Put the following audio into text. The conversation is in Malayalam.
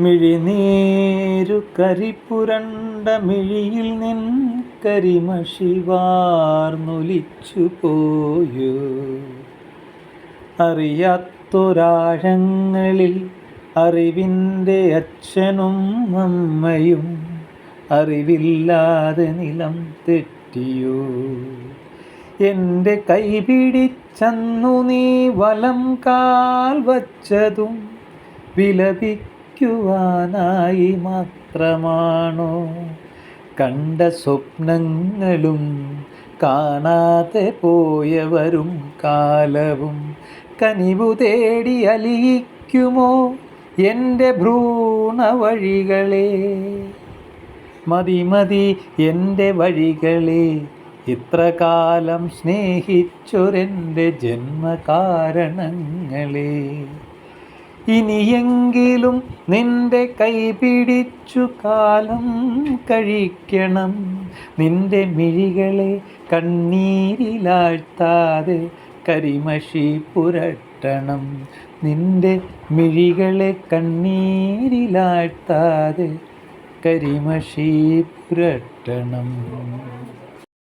മിഴിനീരു കരിപ്പുരണ്ട മിഴിയിൽ നിൻ കരിമഷിവാർന്നൊലിച്ചു പോയോ. അറിയാത്തൊരാഴങ്ങളിൽ അറിവിന്റെ അച്ഛനും അമ്മയും അറിവില്ലാതെ നിലം തെറ്റിയോ. എന്റെ കൈ പിടിച്ചന്നു നീ വലം കാൽ വച്ചതും വിലപിക്കുവാനായി മാത്രമാണോ? കണ്ട സ്വപ്നങ്ങളും കാണാതെ പോയവരും കാലവും കനിവു തേടി അലിയിക്കുമോ എന്റെ ഭ്രൂണ വഴികളെ മതി മതി എന്റെ വഴികളെ. ഇത്ര കാലം സ്നേഹിച്ചൊരെന്റെ ജന്മകാരണങ്ങളെ. ഇനിയെങ്കിലും നിന്റെ കൈ പിടിച്ചു കാലം കഴിക്കണം. നിന്റെ മിഴികളെ കണ്ണീരിലാഴ്ത്താതെ കരിമഷി പുരട്ടണം. നിന്റെ മിഴികളെ കണ്ണീരിലാഴ്ത്താതെ കരിമഷി പുരട്ടണം.